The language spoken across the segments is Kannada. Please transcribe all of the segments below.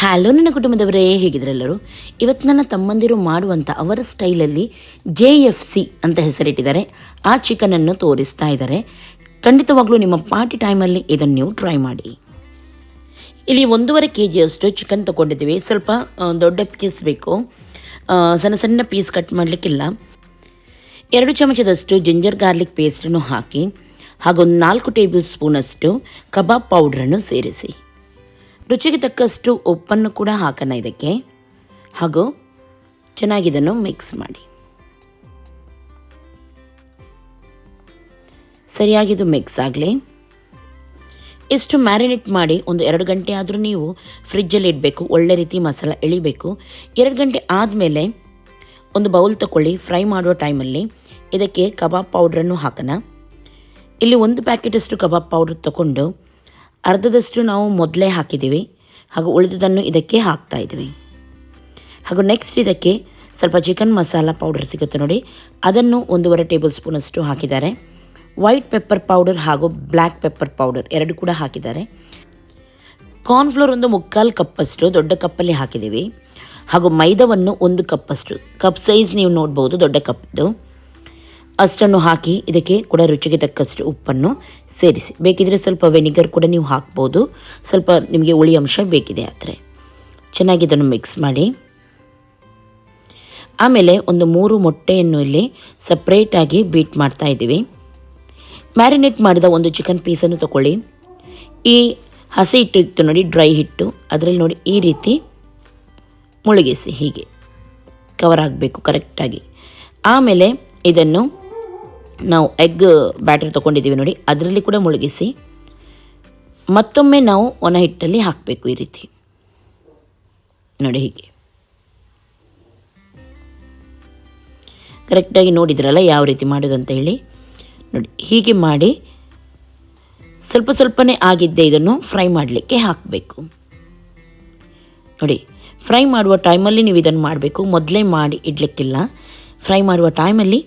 ಹ್ಯಾಲೋ ನನ್ನ ಕುಟುಂಬದವರೇ, ಹೇಗಿದ್ರೆಲ್ಲರೂ? ಇವತ್ತು ನನ್ನ ತಮ್ಮಂದಿರು ಮಾಡುವಂಥ ಅವರ ಸ್ಟೈಲಲ್ಲಿ ಜೆ ಎಫ್ ಸಿ ಅಂತ ಹೆಸರಿಟ್ಟಿದ್ದಾರೆ. ಆ ಚಿಕನನ್ನು ತೋರಿಸ್ತಾ ಇದ್ದಾರೆ. ಖಂಡಿತವಾಗ್ಲೂ ನಿಮ್ಮ ಪಾರ್ಟಿ ಟೈಮಲ್ಲಿ ಇದನ್ನು ನೀವು ಟ್ರೈ ಮಾಡಿ. ಇಲ್ಲಿ ಒಂದೂವರೆ ಕೆ ಜಿಯಷ್ಟು ಚಿಕನ್ ತಗೊಂಡಿದ್ದೀವಿ. ಸ್ವಲ್ಪ ದೊಡ್ಡ ಪೀಸ್ ಬೇಕು. ಸಣ್ಣ ಸಣ್ಣ ಪೀಸ್ ಕಟ್ ಮಾಡಲಿಕ್ಕಿಲ್ಲ. ಎರಡು ಚಮಚದಷ್ಟು ಜಿಂಜರ್ ಗಾರ್ಲಿಕ್ ಪೇಸ್ಟನ್ನು ಹಾಕಿ ಹಾಗೊಂದು ನಾಲ್ಕು ಟೇಬಲ್ ಸ್ಪೂನಷ್ಟು ಕಬಾಬ್ ಪೌಡ್ರನ್ನು ಸೇರಿಸಿ. ರುಚಿಗೆ ತಕ್ಕಷ್ಟು ಉಪ್ಪನ್ನು ಕೂಡ ಹಾಕೋಣ ಇದಕ್ಕೆ. ಹಾಗೂ ಚೆನ್ನಾಗಿ ಇದನ್ನು ಮಿಕ್ಸ್ ಮಾಡಿ. ಸರಿಯಾಗಿ ಇದು ಮಿಕ್ಸ್ ಆಗಲಿ. ಇಷ್ಟು ಮ್ಯಾರಿನೇಟ್ ಮಾಡಿ ಒಂದು ಎರಡು ಗಂಟೆ ಆದರೂ ನೀವು ಫ್ರಿಜ್ಜಲ್ಲಿ ಇಡಬೇಕು, ಒಳ್ಳೆ ರೀತಿ ಮಸಾಲ ಎಳಿಬೇಕು. ಎರಡು ಗಂಟೆ ಆದಮೇಲೆ ಒಂದು ಬೌಲ್ ತಗೊಳ್ಳಿ ಫ್ರೈ ಮಾಡುವ ಟೈಮಲ್ಲಿ ಇದಕ್ಕೆ ಕಬಾಬ್ ಪೌಡ್ರನ್ನು ಹಾಕೋಣ. ಇಲ್ಲಿ ಒಂದು ಪ್ಯಾಕೆಟಷ್ಟು ಕಬಾಬ್ ಪೌಡ್ರ್ ತಗೊಂಡು ಅರ್ಧದಷ್ಟು ನಾವು ಮೊದಲೇ ಹಾಕಿದ್ದೀವಿ ಹಾಗೂ ಉಳಿದದನ್ನು ಇದಕ್ಕೆ ಹಾಕ್ತಾ ಇದ್ದೀವಿ. ಹಾಗೂ ನೆಕ್ಸ್ಟ್ ಇದಕ್ಕೆ ಸ್ವಲ್ಪ ಚಿಕನ್ ಮಸಾಲ ಪೌಡರ್ ಸಿಗುತ್ತೆ ನೋಡಿ. ಅದನ್ನು ಒಂದೂವರೆ ಟೇಬಲ್ ಸ್ಪೂನಷ್ಟು ಹಾಕಿದ್ದಾರೆ. ವೈಟ್ ಪೆಪ್ಪರ್ ಪೌಡರ್ ಹಾಗೂ ಬ್ಲ್ಯಾಕ್ ಪೆಪ್ಪರ್ ಪೌಡರ್ ಎರಡು ಕೂಡ ಹಾಕಿದ್ದಾರೆ. ಕಾರ್ನ್ಫ್ಲೋರ್ ಒಂದು ಮುಕ್ಕಾಲು ಕಪ್ಪಷ್ಟು, ದೊಡ್ಡ ಕಪ್ಪಲ್ಲಿ ಹಾಕಿದ್ದೀವಿ. ಹಾಗೂ ಮೈದಾವನ್ನು ಒಂದು ಕಪ್ಪಷ್ಟು ಕಪ್ ಸೈಜ್ ನೀವು ನೋಡ್ಬೋದು ದೊಡ್ಡ ಕಪ್ದು. ಅಷ್ಟನ್ನು ಹಾಕಿ ಇದಕ್ಕೆ ಕೂಡ ರುಚಿಗೆ ತಕ್ಕಷ್ಟು ಉಪ್ಪನ್ನು ಸೇರಿಸಿ. ಬೇಕಿದ್ರೆ ಸ್ವಲ್ಪ ವೆನಿಗರ್ ಕೂಡ ನೀವು ಹಾಕ್ಬೋದು. ಸ್ವಲ್ಪ ನಿಮಗೆ ಹುಳಿ ಅಂಶ ಬೇಕಿದೆ ಆದರೆ. ಚೆನ್ನಾಗಿ ಇದನ್ನು ಮಿಕ್ಸ್ ಮಾಡಿ. ಆಮೇಲೆ ಒಂದು ಮೂರು ಮೊಟ್ಟೆಯನ್ನು ಇಲ್ಲಿ ಸಪ್ರೇಟಾಗಿ ಬೀಟ್ ಮಾಡ್ತಾ ಇದ್ದೀವಿ. ಮ್ಯಾರಿನೇಟ್ ಮಾಡಿದ ಒಂದು ಚಿಕನ್ ಪೀಸನ್ನು ತಗೊಳ್ಳಿ ಈ ಹಸಿ ಹಿಟ್ಟು ಇತ್ತು ನೋಡಿ ಡ್ರೈ ಹಿಟ್ಟು. ಅದರಲ್ಲಿ ನೋಡಿ ಈ ರೀತಿ ಮುಳುಗಿಸಿ ಹೀಗೆ ಕವರ್ ಆಗಬೇಕು ಕರೆಕ್ಟಾಗಿ ಆಮೇಲೆ ಇದನ್ನು ನಾವು ಎಗ್ ಬ್ಯಾಟರ್ ತೊಗೊಂಡಿದ್ದೀವಿ ನೋಡಿ, ಅದರಲ್ಲಿ ಕೂಡ ಮುಳುಗಿಸಿ ಮತ್ತೊಮ್ಮೆ ನಾವು ಒಣ ಹಿಟ್ಟಲ್ಲಿ ಹಾಕಬೇಕು ಈ ರೀತಿ. ನೋಡಿ ಹೀಗೆ. ಕರೆಕ್ಟಾಗಿ ನೋಡಿದ್ರಲ್ಲ ಯಾವ ರೀತಿ ಮಾಡೋದಂತ ಹೇಳಿ. ನೋಡಿ, ಹೀಗೆ ಮಾಡಿ ಸ್ವಲ್ಪ ಸ್ವಲ್ಪನೇ ಆಗಿದ್ದೆ ಇದನ್ನು ಫ್ರೈ ಮಾಡಲಿಕ್ಕೆ ಹಾಕಬೇಕು. ನೋಡಿ ಫ್ರೈ ಮಾಡುವ ಟೈಮಲ್ಲಿ ನೀವು ಇದನ್ನು ಮಾಡಬೇಕು. ಮೊದಲೇ ಮಾಡಿ ಇಡಲಿಕ್ಕಿಲ್ಲ. ಫ್ರೈ ಮಾಡುವ ಟೈಮಲ್ಲಿ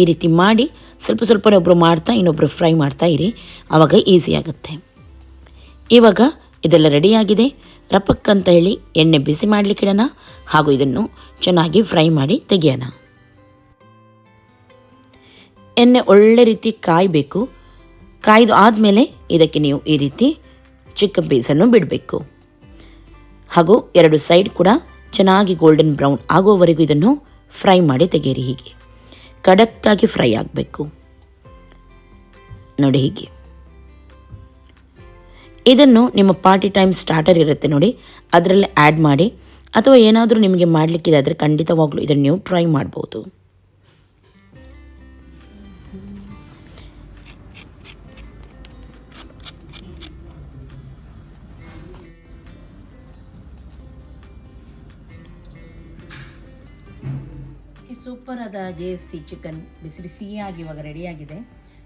ಈ ರೀತಿ ಮಾಡಿ ಸ್ವಲ್ಪ ಸ್ವಲ್ಪನೇ ಒಬ್ಬರು ಮಾಡ್ತಾ ಇನ್ನೊಬ್ಬರು ಫ್ರೈ ಮಾಡ್ತಾ ಇರಿ. ಆವಾಗ ಈಸಿ ಆಗುತ್ತೆ. ಇವಾಗ ಇದೆಲ್ಲ ರೆಡಿಯಾಗಿದೆ ರಪ್ಪಕ್ಕಂತ ಹೇಳಿ ಎಣ್ಣೆ ಬಿಸಿ ಮಾಡಲಿಕ್ಕಿಡೋಣ ಹಾಗೂ ಇದನ್ನು ಚೆನ್ನಾಗಿ ಫ್ರೈ ಮಾಡಿ ತೆಗೆಯೋಣ. ಎಣ್ಣೆ ಒಳ್ಳೆ ರೀತಿ ಕಾಯಬೇಕು. ಕಾಯ್ದು ಆದಮೇಲೆ ಇದಕ್ಕೆ ನೀವು ಈ ರೀತಿ ಚಿಕ್ಕ ಪೀಸನ್ನು ಬಿಡಬೇಕು. ಹಾಗೂ ಎರಡು ಸೈಡ್ ಕೂಡ ಚೆನ್ನಾಗಿ ಗೋಲ್ಡನ್ ಬ್ರೌನ್ ಆಗೋವರೆಗೂ ಇದನ್ನು ಫ್ರೈ ಮಾಡಿ ತೆಗೆಯಿರಿ ಹೀಗೆ. ಖಡಕ್ಕಾಗಿ ಫ್ರೈ ಆಗಬೇಕು. ನೋಡಿ ಹೀಗೆ. ಇದನ್ನು ನಿಮ್ಮ ಪಾರ್ಟಿ ಟೈಮ್ ಸ್ಟಾರ್ಟರ್ ಇರುತ್ತೆ ನೋಡಿ, ಅದರಲ್ಲಿ ಆ್ಯಡ್ ಮಾಡಿ, ಅಥವಾ ಏನಾದರೂ ನಿಮಗೆ ಮಾಡಲಿಕ್ಕಿದೆ ಆದರೆ ಖಂಡಿತವಾಗ್ಲೂ ಇದನ್ನು ನೀವು ಟ್ರೈ ಮಾಡ್ಬೋದು. ಸೂಪರ್ ಆದ ಜೆ ಎಫ್ ಸಿ ಚಿಕನ್ ಬಿಸಿ ಬಿಸಿಯಾಗಿ ಇವಾಗ ರೆಡಿಯಾಗಿದೆ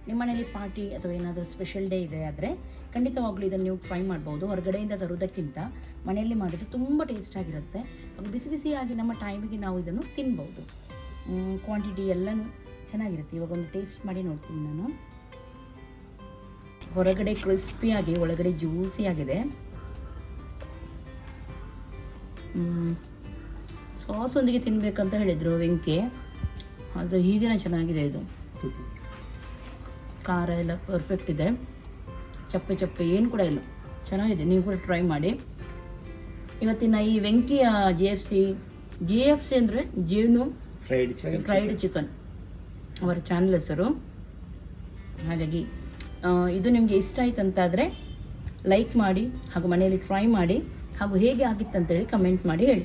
ನಿಮ್ಮ ಮನೇಲಿ ಪಾರ್ಟಿ ಅಥವಾ ಏನಾದರೂ ಸ್ಪೆಷಲ್ ಡೇ ಇದೆ ಆದರೆ ಖಂಡಿತವಾಗ್ಲೂ ಇದನ್ನು ನೀವು ಟ್ರೈ ಮಾಡ್ಬೋದು. ಹೊರಗಡೆಯಿಂದ ತರುವುದಕ್ಕಿಂತ ಮನೆಯಲ್ಲಿ ಮಾಡಿದ್ರೆ ತುಂಬ ಟೇಸ್ಟ್ ಆಗಿರುತ್ತೆ. ಅದು ಬಿಸಿ ಬಿಸಿಯಾಗಿ ನಮ್ಮ ಟೈಮಿಗೆ ನಾವು ಇದನ್ನು ತಿನ್ಬೋದು. ಕ್ವಾಂಟಿಟಿ ಎಲ್ಲನೂ ಚೆನ್ನಾಗಿರುತ್ತೆ. ಇವಾಗ ಒಂದು ಟೇಸ್ಟ್ ಮಾಡಿ ನೋಡ್ತೀನಿ ನಾನು. ಹೊರಗಡೆ ಕ್ರಿಸ್ಪಿಯಾಗಿ ಒಳಗಡೆ ಜ್ಯೂಸಿಯಾಗಿದೆ ಸಾಸ್ ಒಂದಿಗೆ ತಿನ್ಬೇಕಂತ ಹೇಳಿದರು ವೆಂಕಿ. ಅದು ಹೀಗೇನೆ ಚೆನ್ನಾಗಿದೆ ಇದು. ಖಾರ ಎಲ್ಲ ಪರ್ಫೆಕ್ಟ್ ಇದೆ. ಚಪ್ಪೆ ಚಪ್ಪೆ ಏನು ಕೂಡ ಇಲ್ಲ. ಚೆನ್ನಾಗಿದೆ. ನೀವು ಕೂಡ ಟ್ರೈ ಮಾಡಿ. ಇವತ್ತಿನ ಈ ವೆಂಕಿಯ G F C G F C ಅಂದರೆ ಜೇನು ಫ್ರೈಡ್ ಚಿಕನ್ ಫ್ರೈಡ್ ಚಿಕನ್ ಅವರ ಚಾನಲ್ ಹೆಸರು. ಹಾಗಾಗಿ ಇದು ನಿಮಗೆ ಇಷ್ಟ ಆಯ್ತು ಅಂತಾದರೆ ಲೈಕ್ ಮಾಡಿ ಹಾಗೂ ಮನೆಯಲ್ಲಿ ಟ್ರೈ ಮಾಡಿ ಹಾಗೂ ಹೇಗೆ ಆಗಿತ್ತಂತೇಳಿ ಕಮೆಂಟ್ ಮಾಡಿ ಹೇಳಿ.